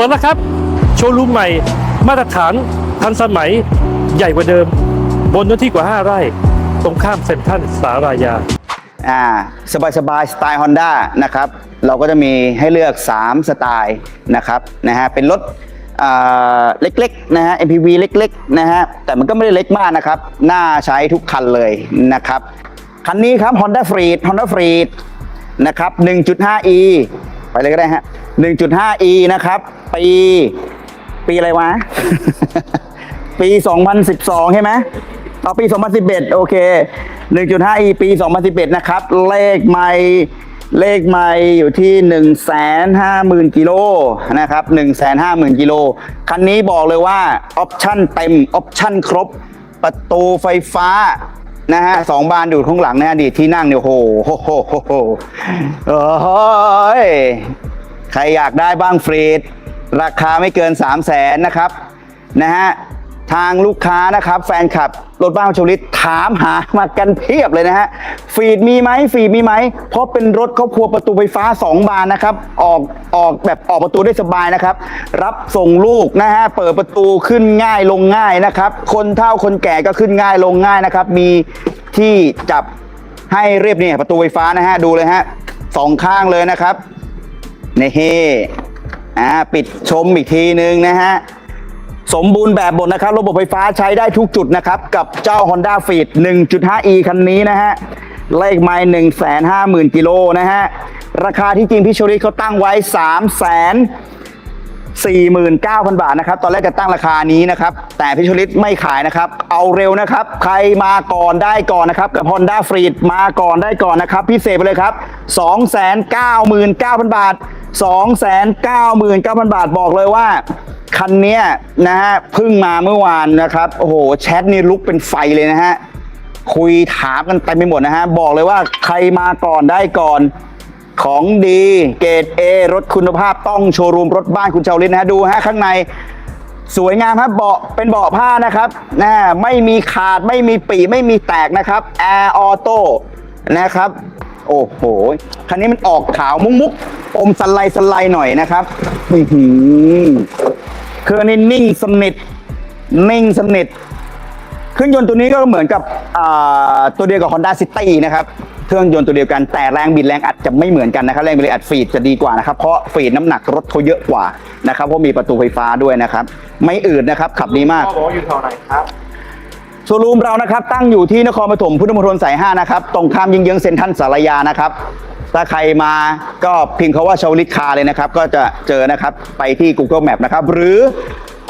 ปิดแล้วครับ โชว์รูมใหม่ มาตรฐานทันสมัยใหญ่กว่าเดิม บนเนื้อที่กว่า 5 ไร่ ตรงข้ามเซ็นทรัลสารายาอ่าสบายสบายสไตล์ Honda นะครับ เราก็จะมีให้เลือก 3 สไตล์นะครับนะฮะเป็นรถเล็กๆนะฮะ MPV เล็กๆนะฮะแต่มันก็ไม่ได้เล็กมากนะครับ น่าใช้ทุกคันเลยนะครับ คันนี้ครับ Honda Freed Honda Freed นะครับ 1.5e ไปเลยก็ได้ฮะ 1.5e นะครับ ปี ปีอะไรวะ ปี 2012 ใช่ไหมต่อปี 2011 โอเค 1.5e ปี 2011 นะครับ เลขไม่เลขไม่อยู่ที่ 150,000กิโลนะครับ 150,000กิโลคันนี้บอกเลยว่า ออปชั่นเต็ม ออปชั่นครบ ประตูไฟฟ้านะฮะสองบานดูดข้างหลังนะฮะดีที่นั่งเนี่ยโอ้โหโอ้โหโอ้โหโอ้ย ใครอยากได้บ้างฟรีดราคาไม่เกิน 3 0 0แสนนะครับนะฮะทางลูกค้านะครับ แฟนคลับรถบ้านชลิตถามหามากันเพียบเลยนะฮะฟีดมีไหมฟีดมีไหมเพราะเป็นรถครอบครัวประตูไฟฟ้า 2 บานนะครับ ออกออกแบบออกประตูได้สบายนะครับ รับส่งลูกนะฮะเปิดประตูขึ้นง่ายลงง่ายนะครับ คนเฒ่าคนแก่ก็ขึ้นง่ายลงง่ายนะครับ มีที่จับให้เรียบเนี่ยประตูไฟฟ้านะฮะดูเลยฮะสองข้างเลยนะครับ นี่อ่าปิดชมอีกทีนึงนะฮะ สมบูรณ์แบบหมดนะครับ ระบบไฟฟ้าใช้ได้ทุกจุดนะครับ กับเจ้า Honda f e e d 1.5e คันนี้นะฮะเลขไมล์150,000 กิโลนะฮะ ราคาที่จริงพี่ชลิตเขาตั้งไว้ 3 0 0 0 49,000 บาทนะครับ ตอนแรกจะตั้งราคานี้นะครับ แต่พี่ชลิตไม่ขายนะครับ เอาเร็วนะครับ ใครมาก่อนได้ก่อนนะครับ กับ Honda f r e e d มาก่อนได้ก่อนนะครับ พิเศษไปเลยครับ 299,000 บาท 299,000 บาทบอกเลยว่า คันนี้นะฮะเพิ่งมาเมื่อวานนะครับ โอ้โห แชทนี่ลุกเป็นไฟเลยนะฮะ คุยถามกันเต็มไปหมดนะฮะ บอกเลยว่าใครมาก่อนได้ก่อนของดีเกรด A รถคุณภาพต้องโชว์รูมรถบ้านคุณชาวลิตนะฮะ ดูฮะข้างในสวยงามครับเบาะเป็นเบาะผ้านะครับนะไม่มีขาดไม่มีปีไม่มีแตกนะครับแอร์ออโต้นะครับ โอ้โห คันนี้มันออกขาวมุกมุกอมสไลสไลหน่อยนะครับอือหือเครื่องนี้นิ่งสนิท นิ่งสนิท เครื่องยนต์ตัวนี้ก็เหมือนกับตัวเดียวกับ Honda City นะครับ เครื่องยนต์ตัวเดียวกันแต่แรงบิดแรงอัดจะไม่เหมือนกันนะครับ แรงบิดแรงอัดฟีดจะดีกว่านะครับ เพราะฟีดน้ำหนักรถเขาเยอะกว่านะครับ เพราะมีประตูไฟฟ้าด้วยนะครับ ไม่อืดนะครับ ขับดีมากพ่อบอกอยู่แถวไหนครับ โชว์รูมเรานะครับตั้งอยู่ที่นครปฐมพุทธมณฑลสาย 5 นะครับ ตรงข้ามยิงเยื้องเซ็นทรัลสารยานะครับ ถ้าใครมาก็พิมพ์คาว่าชาวลิตคาเลยนะครับ ก็จะเจอนะครับไปที่ Google Map นะครับ หรือ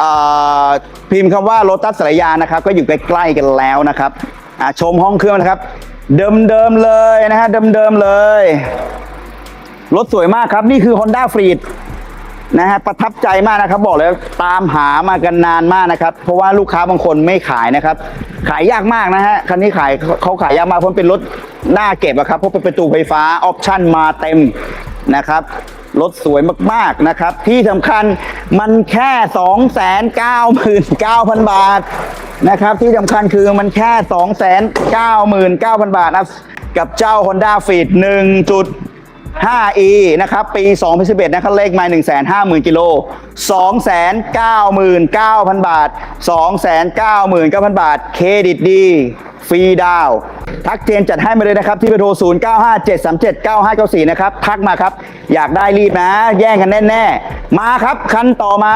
อ่าพิมพ์คำว่ารถตัสสารยานะครับ ก็อยู่ใกล้ๆกันแล้วนะครับอ่าชมห้องเครื่องนะครับ เดิมๆเลยนะฮะเดิมๆเลย รถสวยมากครับ นี่คือ Honda Freed นะฮะประทับใจมากนะครับ บอกเลยตามหามากันนานมากนะครับ เพราะว่าลูกค้าบางคนไม่ขายนะครับ ขายยากมากนะฮะคันนี้ขายเขาขายยากมากเพราะเป็นรถหน้าเก็บอะครับเพราะเป็นประตูไฟฟ้าออปชั่นมาเต็มนะครับรถสวยมากๆนะครับ ที่สำคัญมันแค่ 299,000 บาทนะครับ ที่สำคัญคือมันแค่ 299,000 บาทนะกับเจ้า Honda Fit 1. 5e นะครับ ปี 2011 นะครับ เลขไมล์150,000 กิโล 299,000 บาท 299,000 บาท เครดิตดี ฟรีดาว ทักเจนจัดให้มาเลยนะครับ ที่เบอร์โทร 0957379594 นะครับ ทักมาครับ อยากได้รีบนะ แย่งกันแน่ ๆ มาครับ คันต่อมา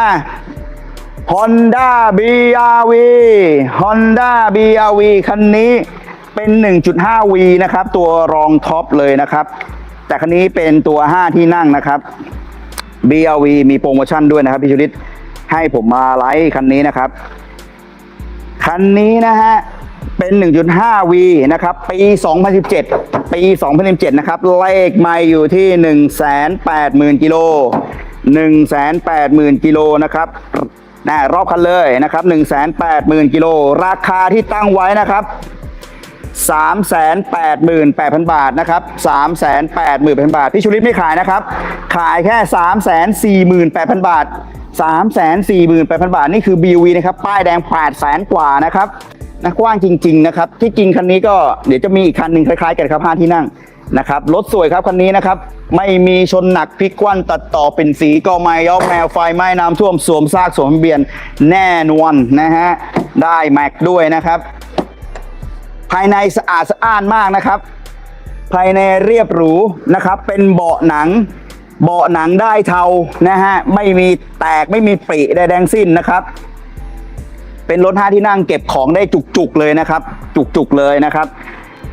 Honda BRV Honda BRV คันนี้เป็น 1.5V นะครับ ตัวรองท็อปเลยนะครับ แต่คันนี้เป็นตัว 5 ที่นั่งนะครับ BRV มีโปรโมชั่นด้วยนะครับพี่ชุลิตให้ผมมาไลฟ์คันนี้นะครับ คันนี้นะฮะเป็น 1.5V นะครับ ปี 2017 ปี 2017 นะครับ เลขไม่อยู่ที่ 180,000 กิโล 180,000 กิโลนะครับนะรอบคันเลยนะครับ 180,000 กิโล ราคาที่ตั้งไว้นะครับ 388,000 บาทนะครับ388,000 บาท พี่ชุลิตไม่ขายนะครับ ขายแค่ 348,000 บาท 348,000 บาท นี่คือ BV นะครับ ป้ายแดง 800,000 กว่านะครับนะกว้างจริง ๆ นะครับ ที่จริงคันนี้ก็เดี๋ยวจะมีอีกคันหนึ่งคล้ายๆ กันครับ5ที่นั่งนะครับรถสวยครับคันนี้นะครับ ไม่มีชนหนักพลิกควันตัดต่อเป็นสีกอไม้ย้อมแมวไฟไหม้น้ำท่วมสวมซากสวมเบียนแน่นอนนะฮะได้แม็กด้วยนะครับ ภายในสะอาดสะอ้านมากนะครับ ภายในเรียบหรูนะครับ เป็นเบาะหนัง เบาะหนังได้เทานะฮะไม่มีแตกไม่มีปริใดแดงสิ้นนะครับ เป็นรถห้าที่นั่งเก็บของได้จุกๆเลยนะครับ จุกๆเลยนะครับ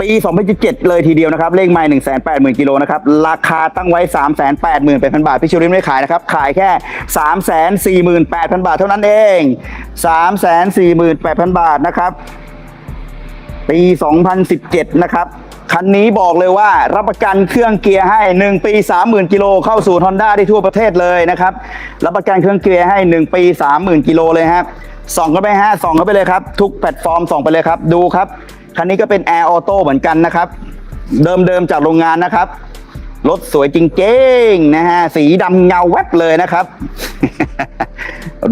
ปี2017เลยทีเดียวนะครับ เลขไมล์1 8 0 0 0 0กิโลนะครับ ราคาตั้งไว้ 3 8 0 0 0 0บาท พี่ชูรินไม่ขายนะครับ ขายแค่ 3 4 8 0 0 0 บาทเท่านั้นเอง 3 4 8 0 0 0 บาทนะครับ ปี 2017 นะครับ คันนี้บอกเลยว่ารับประกันเครื่องเกียร์ให้ 1 ปี 30,000 กิโลเข้าสู่ Honda ได้ทั่วประเทศเลยนะครับ รับประกันเครื่องเกียร์ให้ 1 ปี 30,000 กิโลเลยครับส่องเข้าไปฮะส่องเข้าไปเลยครับ ทุกแพลตฟอร์มส่องไปเลยครับ ดูครับ คันนี้ก็เป็น Air Auto เหมือนกันนะครับ เดิมๆจากโรงงานนะครับรถสวยจริงๆนะฮะสีดำเงาแวบเลยนะครับ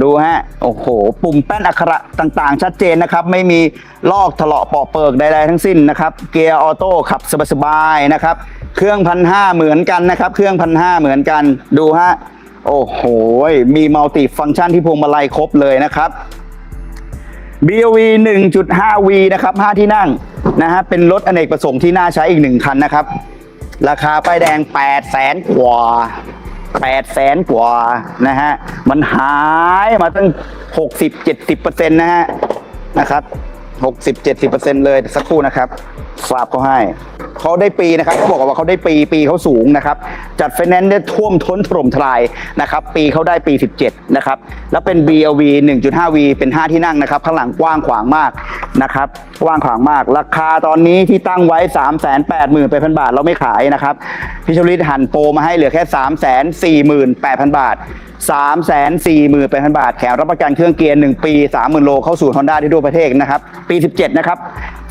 ดูฮะ โอ้โห ปุ่มแป้นอักขระต่างๆ ชัดเจนนะครับ ไม่มีลอกถลอกปอกเปิกใดๆทั้งสิ้นนะครับ เกียร์ออโต้ขับสบายๆนะครับ เครื่องพันห้าเหมือนกันนะครับ เครื่องพันห้าเหมือนกัน ดูฮะ โอ้โห มีมัลติฟังก์ชันที่พวงมาลัยครบเลยนะครับ BOV 1.5V นะครับ 5 ที่นั่งนะฮะ เป็นรถอเนกประสงค์ที่น่าใช้อีกหนึ่งคันนะครับ ราคาป้ายแดง8แสนกว่า แปดแสนกว่านะฮะ มันหายมาตั้ง 60-70%นะฮะนะครับ 60-70%เลยสักครู่นะครับฝากเขาให้เขาได้ปีนะครับเขาบอกว่าเขาได้ปีปีเขาสูงนะครับ จัดไฟแนนซ์ได้ท่วมท้นถล่มทลายนะครับ ปีเขาได้ปี 17 นะครับ แล้วเป็น BLV 1.5V เป็น 5 ที่นั่งนะครับ ข้างหลังกว้างขวางมากนะครับกว้างขวางมาก ราคาตอนนี้ที่ตั้งไว้ 3 8 0 0 0 0 บาท เราไม่ขายนะครับพิชลิตหันโปรมาให้เหลือแค่ 3 4 8 0 0 0 บาท 3 4 8 0 0 0 บาท แถมรับประกันเครื่องเกียร์ 1 ปี 30,000 โลเข้าสู่ Honda ที่ทั่วประเทศนะครับ ปี 17 นะครับ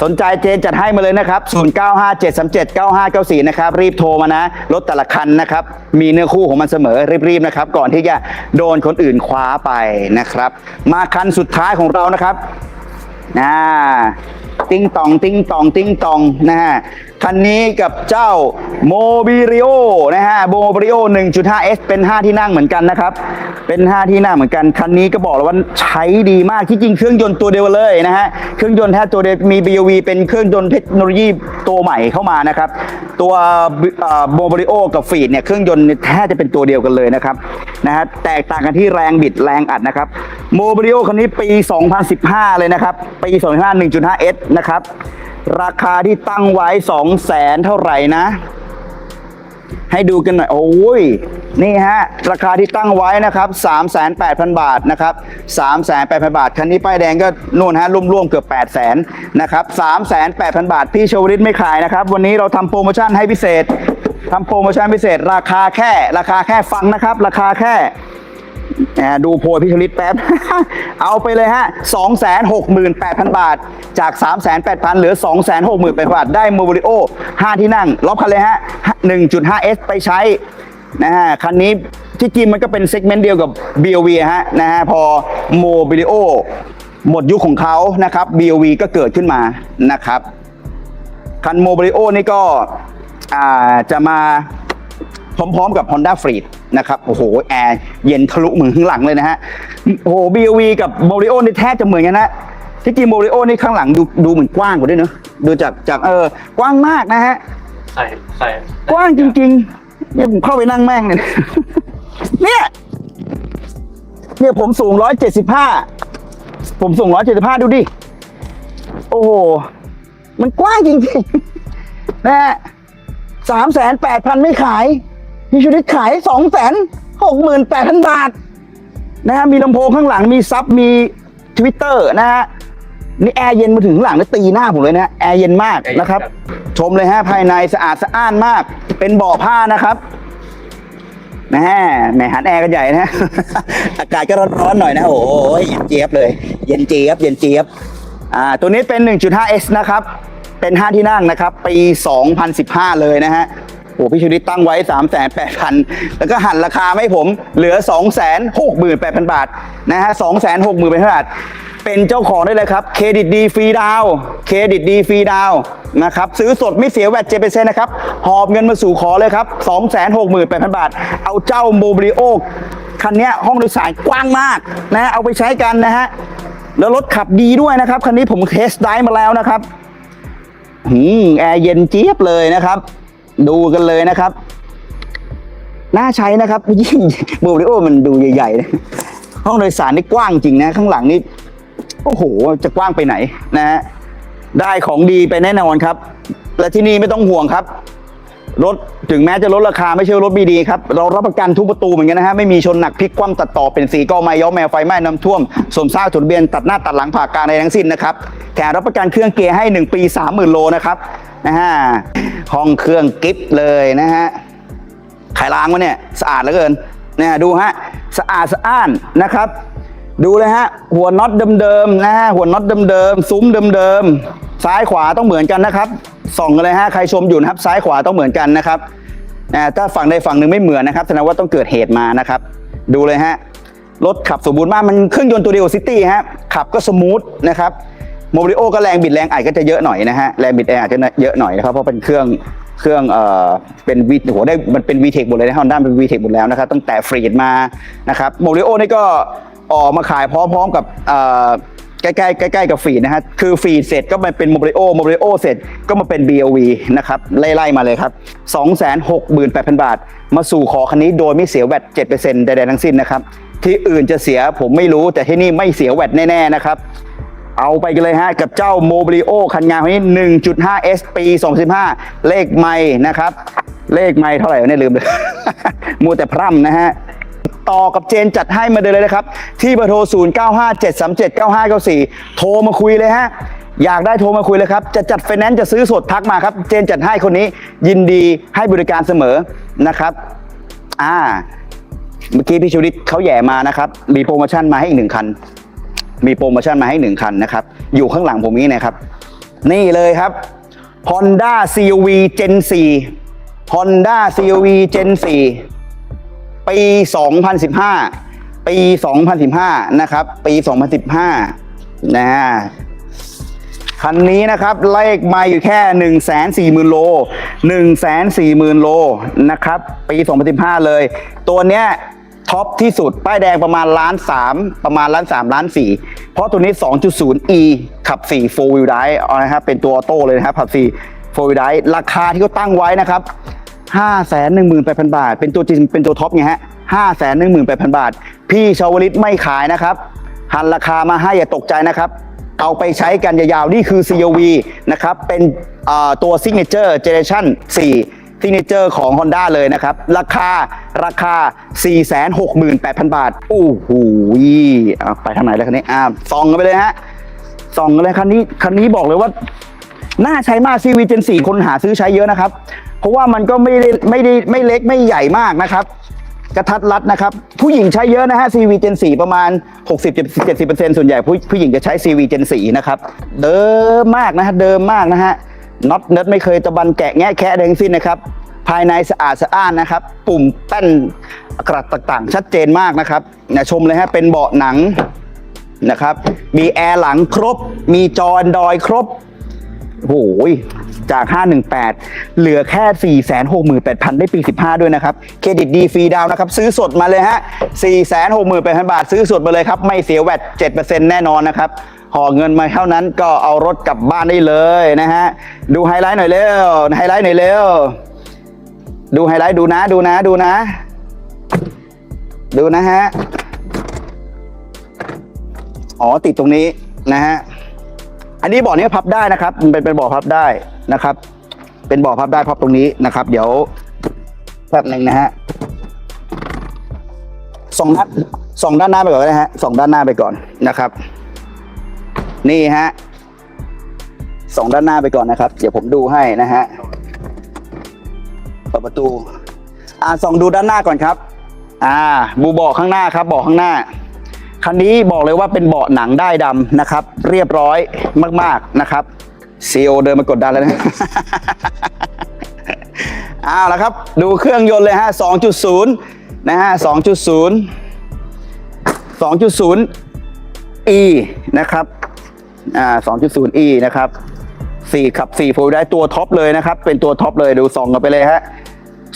สนใจเจนจัดให้มาเลยนะครับ 0957379594 นะครับ รีบโทรมานะ รถแต่ละคันนะครับ มีเนื้อคู่ของมันเสมอ รีบๆนะครับ ก่อนที่จะโดนคนอื่นคว้าไปนะครับ มาคันสุดท้ายของเรานะครับอ่าติ้งตองติ้งตองติ้งตองนะฮะคันนี้กับเจ้าโมบิริโอนะฮะโมบิริโอ 1.5S เป็น 5 ที่นั่งเหมือนกันนะครับ เป็น 5 ที่นั่งเหมือนกัน คันนี้ก็บอกเลยว่าใช้ดีมากที่จริงเครื่องยนต์ตัวเดียวเลยนะฮะ เครื่องยนต์แท้ตัวเดียวมี BOV เป็นเครื่องยนต์เทคโนโลยีตัวใหม่เข้ามานะครับ ตัวโมบิริโอกับฟีดเนี่ยเครื่องยนต์แทบจะเป็นตัวเดียวกันเลยนะครับนะฮะแตกต่างกันที่แรงบิดแรงอัดนะครับโมบิริโอคันนี้ปี 2015 เลยนะครับ ปี 2015 1.5S นะครับ ราคาที่ตั้งไว้2 0 0แสนเท่าไหร่นะ ให้ดูกันหน่อย โอ้ย นี่ฮะ ราคาที่ตั้งไว้นะครับ38,000บาทนะครับ38,000บาท คันนี้ป้ายแดงก็นู่นฮะร่วมๆเกือบ8 0 0 0 0นะครับ38,000บาท พี่ชวริตไม่ขายนะครับ วันนี้เราทำโปรโมชั่นให้พิเศษทำโปรโมชั่นพิเศษ ราคาแค่ ราคาแค่ฟังนะครับ ราคาแค่ ดูโพยพิชลิตแป๊บ เอาไปเลยฮะ 268,000 บาท จาก 38,000เหลือ 268,000 บาท ได้โมบิลิโอ 5 ที่นั่งรอบคันเลยฮะ 1.5S ไปใช้นะฮะ คันนี้ที่จริงมันก็เป็นเซกเมนต์เดียวกับ BOV ฮะนะฮะ พอโมบิลิโอหมดยุคของเขานะครับ BOV ก็เกิดขึ้นมานะครับ คันโมบิลิโอนี่ก็จะมาพร้อมๆกับ Honda f r e e d นะครับโอ้โหแอร์เย็นทะลุมือข้างหลังเลยนะฮะโอ้โห BOV กับ m o r i o นี่แทบจะเหมือนกันนะที่จริง m o r i o นี่ข้างหลังดูดูเหมือนกว้างกว่าด้วยเนอะดูจากจากเออกว้างมากนะฮะใส่ใส่กว้างจริงๆเนี่ยผมเข้าไปนั่งแม่งเลยเนี่ยเนี่ยผมสูงร้อยเจ็ดสิบห้าผมสูงร้อยเจ็ดสิบห้าดูดิ โอ้โห มันกว้างจริงๆนะฮะสามแสนแปดพันไม่ขาย มีชุดขายสองแสนหกหมื่นแปดพันบาทนะฮะมีลำโพงข้างหลังมีซับมีทวิตเตอร์นะฮะนี่แอร์เย็นมาถึงข้างหลังแล้วตีหน้าผมเลยนะแอร์เย็นมากนะครับ ชมเลยฮะภายในสะอาดสะอ้านมาก เป็นเบาะผ้านะครับแหมแหมหันแอร์กันใหญ่นะ อากาศก็ร้อนๆหน่อยนะโอ้ยเย็นเจี๊ยบเลย เย็นเจี๊ยบเย็นเจี๊ยบอ่าตัวนี้เป็น 1.5S นะครับ เป็น 5 ที่นั่งนะครับ ปี 2015 เลยนะฮะ โอ้พี่ชูริตตั้งไว้ 38,000 แล้วก็หันราคาให้ผมเหลือ 268,000 บาทนะฮะ268,000 บาท เป็นเจ้าของได้เลยครับ เครดิตดีฟรีดาวเครดิตดีฟรีดาวนะครับ ซื้อสดไม่เสียแวดเจเปเซนะครับ หอบเงินมาสู่ขอเลยครับ 268,000 บาท เอาเจ้าโมบิลิโอคันนี้ห้องโดยสารกว้างมากนะเอาไปใช้กันนะฮะแล้วรถขับดีด้วยนะครับ คันนี้ผมเทสไดฟ์มาแล้วนะครับหืมแอร์เย็นเจี๊ยบเลยนะครับ ดูกันเลยนะครับ น่าใช้นะครับ ยิ่งโมบิลิโอมันดูใหญ่ๆนะห้องโดยสารนี่กว้างจริงนะ ข้างหลังนี่โอ้โห จะกว้างไปไหนนะฮะได้ของดีไปแน่นอนครับ และที่นี่ไม่ต้องห่วงครับ รถถึงแม้จะลดราคาไม่ใช่รถบีดีครับ เรารับประกันทุกประตูเหมือนกันนะฮะ ไม่มีชนหนักพลิกคว่ำตัดต่อเป็นสีก็ไม่ย้อมแมวไฟไหม้น้ำท่วม สมซากจดทะเบียนตัดหน้าตัดหลังผ่ากลางในทั้งสิ้นนะครับ แถมรับประกันเครื่องเกียร์ให้ 1 ปี 30,000 โลนะครับ นะฮะห้องเครื่องกิฟต์เลยนะฮะขายล้างวะเนี่ยสะอาดเหลือเกินเนี่ยดูฮะสะอาดสะอ้านนะครับ ดูเลยฮะหัวน็อตเดิมๆนะฮะหัวน็อตเดิมๆซุ้มเดิมๆซ้ายขวาต้องเหมือนกันนะครับส่องกันเลยฮะใครชมอยู่นะครับซ้ายขวาต้องเหมือนกันนะครับถ้าฝั่งใดฝั่งหนึ่งไม่เหมือนนะครับแสดงว่าต้องเกิดเหตุมานะครับ ดูเลยฮะรถขับสมบูรณ์มากมันเครื่องยนต์ตัวเดียวซิตี้ฮะขับก็สมูทนะครับ โมบิโอก็แรงบิดแรงไอก็จะเยอะหน่อยนะฮะ แรงบิดแรงอาจจะเยอะหน่อยนะครับ เพราะเป็นเครื่องเครื่องเอ่อเป็นวีโหได้มันเป็น VTEC หมดเลยนะฮอนด้าเป็น VTEC หมดแล้วนะครับตั้งแต่ฟรีดมานะครับโมริโอนี่ก็ออกมาขายพร้อมๆกับเอ่อใกล้ๆใกล้ๆกับฟีดนะฮะคือฟีดเสร็จก็มาเป็นโมริโอโมริโอเสร็จก็มาเป็น BOV นะครับไล่ๆมาเลยครับ 268,000 บาท มาสู่ขอคันนี้โดยไม่เสียแวด7%ใดๆทั้งสิ้นนะครับที่อื่นจะเสียผมไม่รู้แต่ที่นี่ไม่เสียแวดแน่ๆนะครับ เอาไปกันเลยฮะ กับเจ้าโมบิโอคันงานคนนี้ 1.5 S ปี2015 เลขไม่นะครับ เลขไม่เท่าไหร่เนี่ยลืมเลย มัวแต่พร่ำนะฮะต่อกับเจนจัดให้มาเลยนะครับ ที่เบอร์โทร 0957379594 โทรมาคุยเลยฮะ อยากได้โทรมาคุยเลยครับ จะจัดไฟแนนซ์จะซื้อสดทักมาครับ เจนจัดให้คนนี้ยินดีให้บริการเสมอนะครับ อ่า เมื่อกี้พี่ชูริตเขาแย่มานะครับ มีโปรโมชั่นมาให้อีกหนึ่งคัน มีโปรโมชั่นมาให้หนึ่งคันนะครับ อยู่ข้างหลังผมนี้นะครับ นี่เลยครับ Honda CRV Gen 4 Honda CRV Gen 4 ปี 2015 ปี 2015 นะครับ ปี 2015นะฮะคันนี้นะครับเลขมาอยู่แค่ 1 4 0 0 0 0 โล 1 4 0 0 0 0 โลนะครับ ปี 2015 เลย ตัวเนี้ย ท็อปที่สุด ป้ายแดงประมาณล้านสามประมาณล้านสามล้านสี่เพราะตัวนี้ 2.0e ขับ4 4 wheel drive นะครับเป็นตัวออโต้เลยนะครับขับ4 4 wheel drive ราคาที่เขาตั้งไว้นะครับ518,000 บาท เป็นตัวจริงเป็นตัวท็อปไงฮะ518,000 บาท พี่ชาวลิตไม่ขายนะครับหันราคามาให้อย่าตกใจนะครับ เอาไปใช้กันยาวๆ นี่คือ CRV นะครับ เป็นตัว Signature Generation 4 Signature ของ Honda เลยนะครับ ราคาราคา 468,000 บาท โอ้โหไปทางไหนแล้วคันนี้อ่าส่องกันไปเลยฮะส่องกันเลยคันนี้คันนี้บอกเลยว่า น่าใช้มาก CV Gen 4คนหาซื้อใช้เยอะนะครับ เพราะว่ามันก็ไม่ได้ไม่ได้ไม่เล็กไม่ใหญ่มากนะครับกระทัดรัดนะครับ ผู้หญิงใช้เยอะนะฮะ CV Gen 4 ประมาณ 60-70%ส่วนใหญ่ผู้ผู้หญิงจะใช้ CV Gen 4 นะครับ เดิมมากนะฮะ เดิมมากนะฮะ น็อตเนิร์ดไม่เคยตะบันแกะแงะแคะใดทั้งสิ้นนะครับ ภายในสะอาดสะอ้านนะครับ ปุ่มแป้นกระดต่างๆ ชัดเจนมากนะครับนะชมเลยฮะเป็นเบาะหนังนะครับ มีแอร์หลังครบ มีจอ Android ครบโอ้โหจาก 518 เหลือแค่ 468,000 ได้ปี 15 ด้วยนะครับ เครดิตดีฟรีดาวน์นะครับ ซื้อสดมาเลยฮะ 468,000 บาท ซื้อสดมาเลยครับ ไม่เสียแวด7%แน่นอนนะครับ ห่อเงินมาเท่านั้นก็เอารถกลับบ้านได้เลยนะฮะดูไฮไลท์หน่อยเร็วไฮไลท์หน่อยเร็วดูไฮไลท์ดูนะดูนะดูนะ ดูนะฮะอ๋อติดตรงนี้นะฮะอันนี้เบ่อนี้พับได้นะครับมันเป็นเป็นบ่อพับได้นะครับ เป็นเบ่อพับได้พับตรงนี้นะครับ เดี๋ยวแป๊บหนึ่งนะฮะสองด้านสองด้านหน้าไปก่อนนะฮะสองด้านหน้าไปก่อนนะครับ นี่ฮะสองด้านหน้าไปก่อนนะครับ เดี๋ยวผมดูให้นะฮะเปิดประตู อ่าส่องดูด้านหน้าก่อนครับ อ่าบูเบาะข้างหน้าครับเบาะข้างหน้า คันนี้บอกเลยว่าเป็นเบาะหนังได้ดำนะครับ เรียบร้อยมาก ๆนะครับซีโอเดินมากดดันแล้วนะเอาละครับ ดูเครื่องยนต์เลยฮะ 2.0 นะฮะ 2.0 2.0e นะครับ อ่า 2.0e นะครับ4ขับ4โฟได้ตัวท็อปเลยนะครับ เป็นตัวท็อปเลยดูส่องกันไปเลยฮะ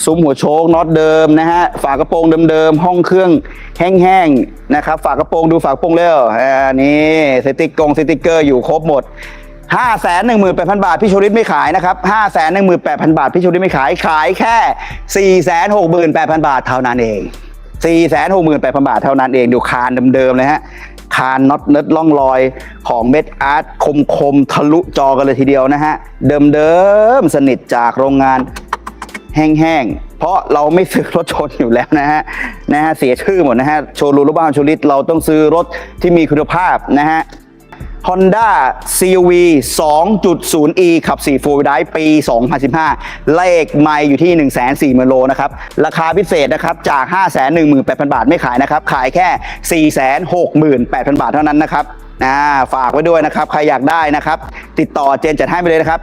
ซุ้มหัวโชคน็อตเดิมนะฮะฝากระโปรงเดิมๆห้องเครื่องแห้งๆนะครับ ฝากระโปรงดูฝากระโปรงเร็วอ่านี่สติกกงสติกเกอร์อยู่ครบหมด5 1 8 0 0 0บาทพี่ชูริตไม่ขายนะครับ5 1 8 0 0 0บาทพี่ชูริตไม่ขายขายแค่4 6 8 0 0 0บาทเท่านั้นเอง4 6 8 0 0 0บาทเท่านั้นเองดูคานเดิมๆเลยฮะ คานน็อตเนิร์ดล่องลอยของเม็ดอาร์ตคมคมทะลุจอกันเลยทีเดียวนะฮะ เดิมเดิมสนิทจากโรงงานแห้งๆ เพราะเราไม่ซื้อรถชนอยู่แล้วนะฮะนะฮะเสียชื่อหมดนะฮะ โชว์รูรูบ้านโชลิตเราต้องซื้อรถที่มีคุณภาพนะฮะ Honda CUV 2.0e ขับ4 4 Drive ปี 2015 เลขไม่อยู่ที่ 1 4 0 0 0 0โลนะครับ ราคาพิเศษนะครับ จาก 518,000 บาทไม่ขายนะครับ ขายแค่ 468,000 บาทเท่านั้นนะครับาฝากไว้ด้วยนะครับ ใครอยากได้นะครับ ติดต่อเจนจัดให้ไปเลยนะครับ